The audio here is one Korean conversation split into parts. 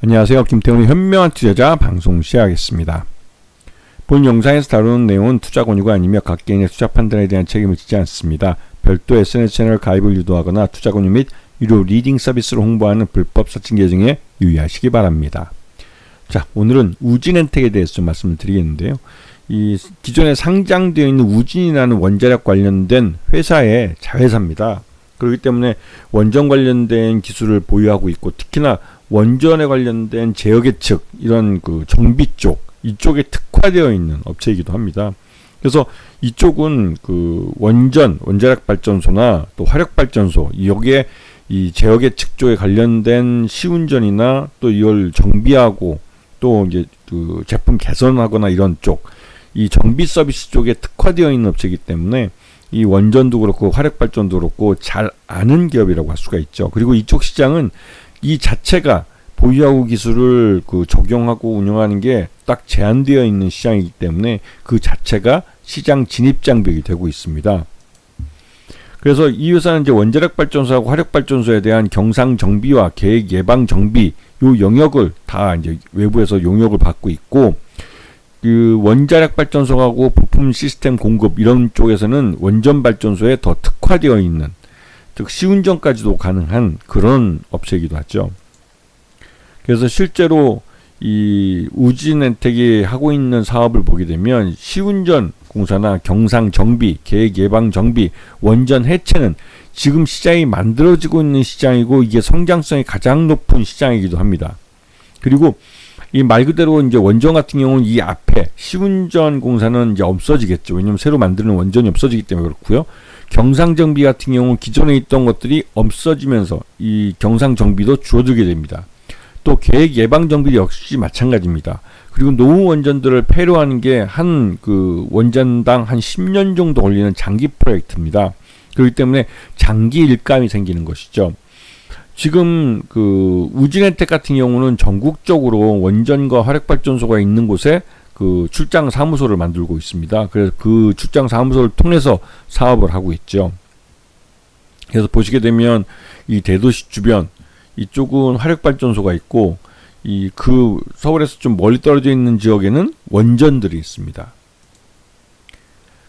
안녕하세요. 김태훈의 현명한 투자자 방송 시작하겠습니다. 본 영상에서 다루는 내용은 투자 권유가 아니며 각 개인의 투자 판단에 대한 책임을 지지 않습니다. 별도 SNS 채널 가입을 유도하거나 투자 권유 및 유료 리딩 서비스를 홍보하는 불법 사칭 계정에 유의하시기 바랍니다. 자, 오늘은 우진엔텍에 대해서 좀 말씀을 드리겠는데요. 이 기존에 상장되어 있는 우진이라는 원자력 관련된 회사의 자회사입니다. 그렇기 때문에 원전 관련된 기술을 보유하고 있고 특히나 원전에 관련된 제어 계측 이런 그 정비 쪽 이쪽에 특화되어 있는 업체이기도 합니다. 그래서 이쪽은 그 원전 원자력 발전소나 또 화력 발전소 여기에 이 제어 계측 쪽에 관련된 시운전이나 또 이걸 정비하고 또 이제 그 제품 개선하거나 이런 쪽 이 정비 서비스 쪽에 특화되어 있는 업체이기 때문에 이 원전도 그렇고 화력 발전도 그렇고 잘 아는 기업이라고 할 수가 있죠. 그리고 이쪽 시장은 이 자체가 보유하고 기술을 그 적용하고 운영하는 게 딱 제한되어 있는 시장이기 때문에 그 자체가 시장 진입 장벽이 되고 있습니다. 그래서 이 회사는 이제 원자력 발전소하고 화력 발전소에 대한 경상 정비와 계획 예방 정비 요 영역을 다 이제 외부에서 용역을 받고 있고 그 원자력 발전소하고 부품 시스템 공급 이런 쪽에서는 원전 발전소에 더 특화되어 있는 즉 시운전까지도 가능한 그런 업체이기도 하죠. 그래서 실제로 이 우진엔텍이 하고 있는 사업을 보게 되면 시운전 공사나 경상 정비, 계획 예방 정비, 원전 해체는 지금 시장이 만들어지고 있는 시장이고 이게 성장성이 가장 높은 시장이기도 합니다. 그리고 이 말 그대로 이제 원전 같은 경우는 이 앞에 시운전 공사는 이제 없어지겠죠. 왜냐면 새로 만드는 원전이 없어지기 때문에 그렇고요. 경상 정비 같은 경우는 기존에 있던 것들이 없어지면서 이 경상 정비도 줄어들게 됩니다. 또 계획 예방 정비 역시 마찬가지입니다. 그리고 노후 원전들을 폐로하는 게 한 그 원전당 한 10년 정도 걸리는 장기 프로젝트입니다. 그렇기 때문에 장기 일감이 생기는 것이죠. 지금 그 우진혜택 같은 경우는 전국적으로 원전과 화력발전소가 있는 곳에 그 출장 사무소를 만들고 있습니다. 그래서 그 출장 사무소를 통해서 사업을 하고 있죠. 그래서 보시게 되면 이 대도시 주변 이쪽은 화력 발전소가 있고 이 그 서울에서 좀 멀리 떨어져 있는 지역에는 원전들이 있습니다.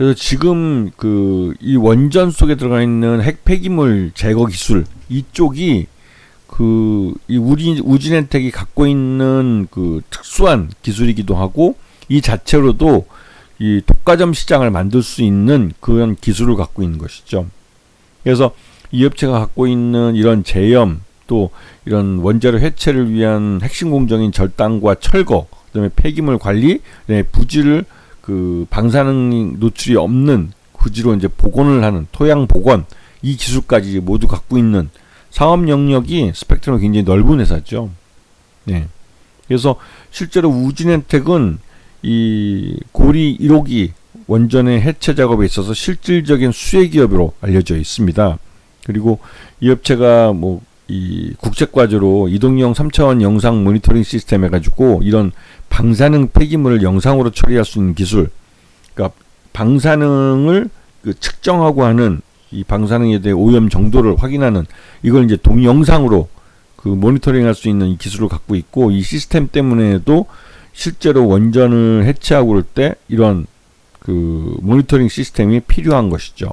그래서 지금 그 이 원전 속에 들어가 있는 핵 폐기물 제거 기술 이쪽이 그 이 우리 우진엔텍이 갖고 있는 그 특수한 기술이기도 하고 이 자체로도 이 독과점 시장을 만들 수 있는 그런 기술을 갖고 있는 것이죠. 그래서 이 업체가 갖고 있는 이런 제염 또 이런 원자력 해체를 위한 핵심 공정인 절단과 철거, 그다음에 폐기물 관리, 네, 부지를 그 방사능 노출이 없는 부지로 이제 복원을 하는 토양 복원 이 기술까지 모두 갖고 있는 사업 영역이 스펙트럼이 굉장히 넓은 회사죠. 네. 그래서 실제로 우진엔텍은 이 고리 1호기 원전의 해체 작업에 있어서 실질적인 수혜 기업으로 알려져 있습니다. 그리고 이 업체가 뭐 이 국제과제로 이동형 3차원 영상 모니터링 시스템 해가지고 이런 방사능 폐기물을 영상으로 처리할 수 있는 기술, 그러니까 방사능을 그 측정하고 하는 이 방사능에 대해 오염 정도를 확인하는 이걸 이제 동영상으로 그 모니터링할 수 있는 이 기술을 갖고 있고 이 시스템 때문에도 실제로 원전을 해체하고 그럴 때 이런 그 모니터링 시스템이 필요한 것이죠.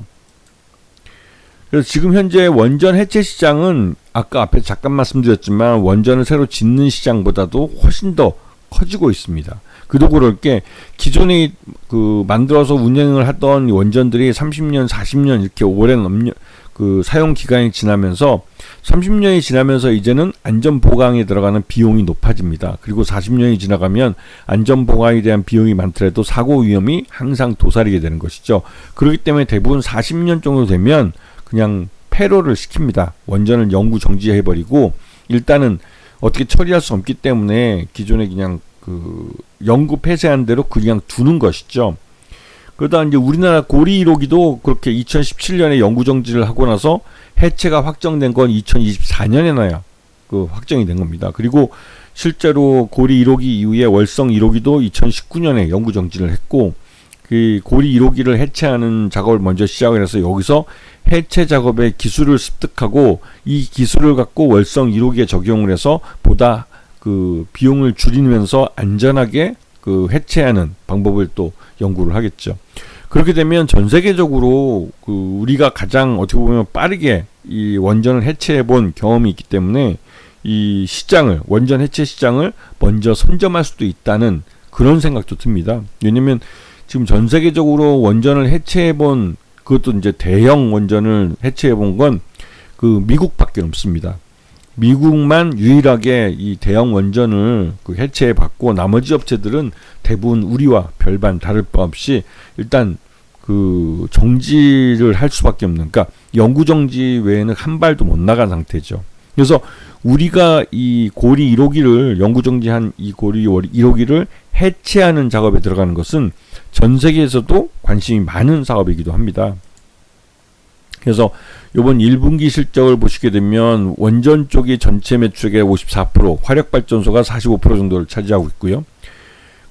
그래서 지금 현재 원전 해체 시장은 아까 앞에 잠깐 말씀드렸지만 원전을 새로 짓는 시장보다도 훨씬 더 커지고 있습니다. 그도 그럴 게 기존에 그 만들어서 운영을 하던 원전들이 30년, 40년 이렇게 오랜 업력 그 사용 기간이 지나면서 30년이 지나면서 이제는 안전 보강에 들어가는 비용이 높아집니다. 그리고 40년이 지나가면 안전 보강에 대한 비용이 많더라도 사고 위험이 항상 도사리게 되는 것이죠. 그렇기 때문에 대부분 40년 정도 되면 그냥 폐로를 시킵니다. 원전을 영구 정지해버리고 일단은 어떻게 처리할 수 없기 때문에 기존에 그냥 그 영구 폐쇄한 대로 그냥 두는 것이죠. 그러다 이제 우리나라 고리 1호기도 그렇게 2017년에 영구 정지를 하고 나서 해체가 확정된 건 2024년에 나야 그 확정이 된 겁니다. 그리고 실제로 고리 1호기 이후에 월성 1호기도 2019년에 영구 정지를 했고 그 고리 1호기를 해체하는 작업을 먼저 시작을 해서 여기서 해체 작업의 기술을 습득하고 이 기술을 갖고 월성 1호기에 적용을 해서 보다 그그 비용을 줄이면서 안전하게 그 해체하는 방법을 또 연구를 하겠죠. 그렇게 되면 전 세계적으로 그 우리가 가장 어떻게 보면 빠르게 이 원전을 해체해 본 경험이 있기 때문에 이 시장을 원전 해체 시장을 먼저 선점할 수도 있다는 그런 생각도 듭니다. 왜냐면 지금 전 세계적으로 원전을 해체해 본 그것도 이제 대형 원전을 해체해 본 건 그 미국밖에 없습니다. 미국만 유일하게 이 대형 원전을 그 해체해 받고 나머지 업체들은 대부분 우리와 별반 다를 바 없이 일단 그 정지를 할 수밖에 없는 그러니까 영구 정지 외에는 한 발도 못 나간 상태죠. 그래서 우리가 이 고리 1호기를 영구 정지한 이 고리 1호기를 해체하는 작업에 들어가는 것은 전 세계에서도 관심이 많은 사업이기도 합니다. 그래서 이번 1분기 실적을 보시게 되면 원전 쪽이 전체 매출액의 54%, 화력 발전소가 45% 정도를 차지하고 있고요.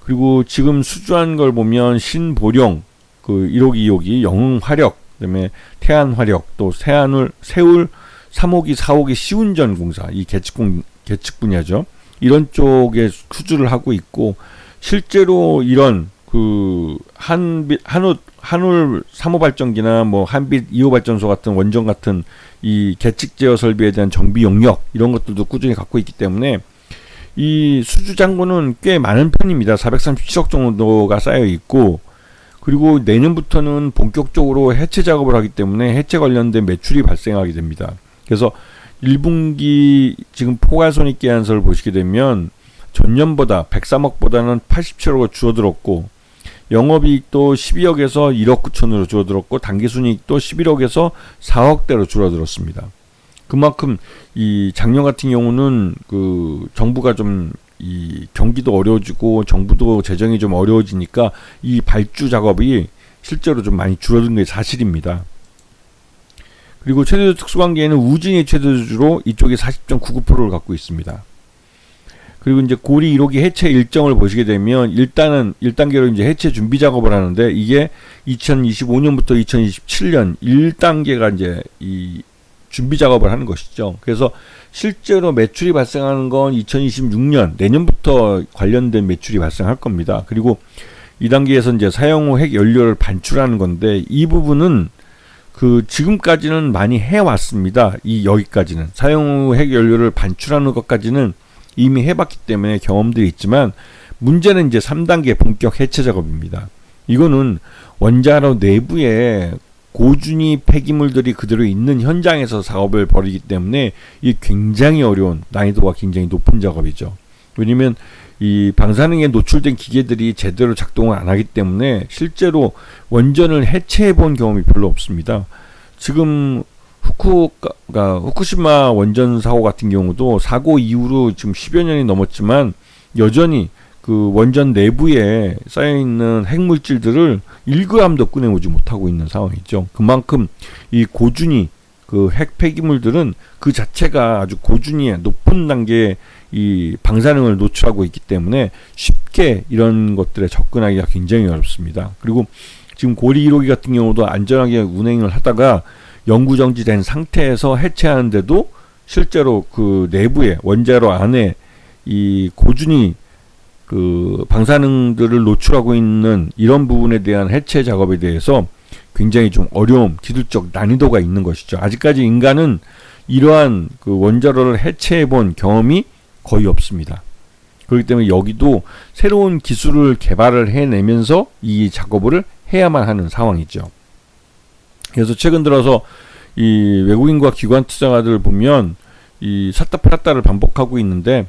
그리고 지금 수주한 걸 보면 신보령 그 1호기, 2호기, 영흥 화력, 그다음에 태안 화력, 또 세안울, 세울 3호기, 4호기 시운전 공사, 이 계측 계측 분야죠. 이런 쪽에 수주를 하고 있고 실제로 이런 그 한빛 한우 한울 3호 발전기나 뭐 한빛 2호 발전소 같은 원전 같은 이 계측 제어 설비에 대한 정비 용역 이런 것들도 꾸준히 갖고 있기 때문에 이 수주 잔고는 꽤 많은 편입니다. 437억 정도가 쌓여 있고 그리고 내년부터는 본격적으로 해체 작업을 하기 때문에 해체 관련된 매출이 발생하게 됩니다. 그래서 1분기 지금 포괄 손익 계산서를 보시게 되면 전년보다 103억보다는 87억을 줄어들었고 영업이익도 12억에서 1억 9천으로 줄어들었고 단기순이익도 11억에서 4억대로 줄어들었습니다. 그만큼 이 작년 같은 경우는 그 정부가 좀 이 경기도 어려워지고 정부도 재정이 좀 어려워지니까 이 발주 작업이 실제로 좀 많이 줄어든 게 사실입니다. 그리고 최대주 특수관계에는 우진이 최대주로 이쪽이 40.99%를 갖고 있습니다. 그리고 이제 고리 1호기 해체 일정을 보시게 되면 일단은 1단계로 이제 해체 준비 작업을 하는데 이게 2025년부터 2027년 1단계가 이제 이 준비 작업을 하는 것이죠. 그래서 실제로 매출이 발생하는 건 2026년 내년부터 관련된 매출이 발생할 겁니다. 그리고 2단계에서 이제 사용 후 핵 연료를 반출하는 건데 이 부분은 그 지금까지는 많이 해 왔습니다. 이 여기까지는 사용 후 핵 연료를 반출하는 것까지는 이미 해봤기 때문에 경험들이 있지만 문제는 이제 3단계 본격 해체 작업입니다. 이거는 원자로 내부에 고준위 폐기물들이 그대로 있는 현장에서 작업을 벌이기 때문에 이 굉장히 어려운 난이도가 굉장히 높은 작업이죠. 왜냐면 이 방사능에 노출된 기계들이 제대로 작동을 안 하기 때문에 실제로 원전을 해체해 본 경험이 별로 없습니다. 지금 후쿠가 후쿠시마 원전 사고 같은 경우도 사고 이후로 지금 10여 년이 넘었지만 여전히 그 원전 내부에 쌓여 있는 핵물질들을 1g도 꺼내오지 못하고 있는 상황이죠. 그만큼 이 고준위 그핵 폐기물들은 그 자체가 아주 고준위의 높은 단계의 이 방사능을 노출하고 있기 때문에 쉽게 이런 것들에 접근하기가 굉장히 어렵습니다. 그리고 지금 고리 1호기 같은 경우도 안전하게 운행을 하다가 영구 정지된 상태에서 해체하는데도 실제로 그 내부에 원자로 안에 이 고준위 그 방사능들을 노출하고 있는 이런 부분에 대한 해체 작업에 대해서 굉장히 좀 어려움, 기술적 난이도가 있는 것이죠. 아직까지 인간은 이러한 그 원자로를 해체해 본 경험이 거의 없습니다. 그렇기 때문에 여기도 새로운 기술을 개발을 해내면서 이 작업을 해야만 하는 상황이죠. 그래서 최근 들어서 이 외국인과 기관 투자가들 보면 이 샀다 팔았다를 반복하고 있는데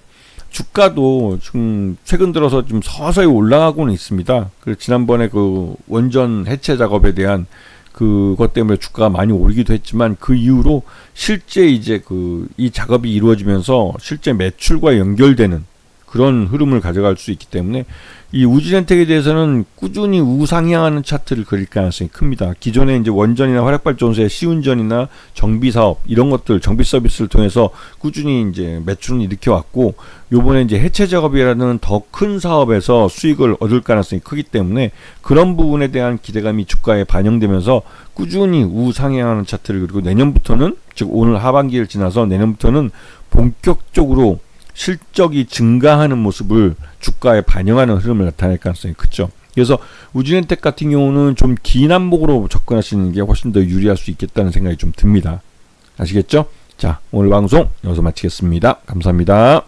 주가도 지금 최근 들어서 좀 서서히 올라가고는 있습니다. 그 지난번에 그 원전 해체 작업에 대한 그것 때문에 주가가 많이 오르기도 했지만 그 이후로 실제 이제 그 이 작업이 이루어지면서 실제 매출과 연결되는 그런 흐름을 가져갈 수 있기 때문에 이 우주전택에 대해서는 꾸준히 우상향하는 차트를 그릴 가능성이 큽니다. 기존에 이제 원전이나 화력발전소의 시운전이나 정비 사업 이런 것들 정비 서비스를 통해서 꾸준히 이제 매출은 일으켜 왔고 요번에 이제 해체 작업이라는 더 큰 사업에서 수익을 얻을 가능성이 크기 때문에 그런 부분에 대한 기대감이 주가에 반영되면서 꾸준히 우상향하는 차트를 그리고 내년부터는 즉 오늘 하반기를 지나서 내년부터는 본격적으로 실적이 증가하는 모습을 주가에 반영하는 흐름을 나타낼 가능성이 크죠. 그래서 우진엔텍 같은 경우는 좀긴 한목으로 접근하시는 게 훨씬 더 유리할 수 있겠다는 생각이 좀 듭니다. 아시겠죠? 자, 오늘 방송 여기서 마치겠습니다. 감사합니다.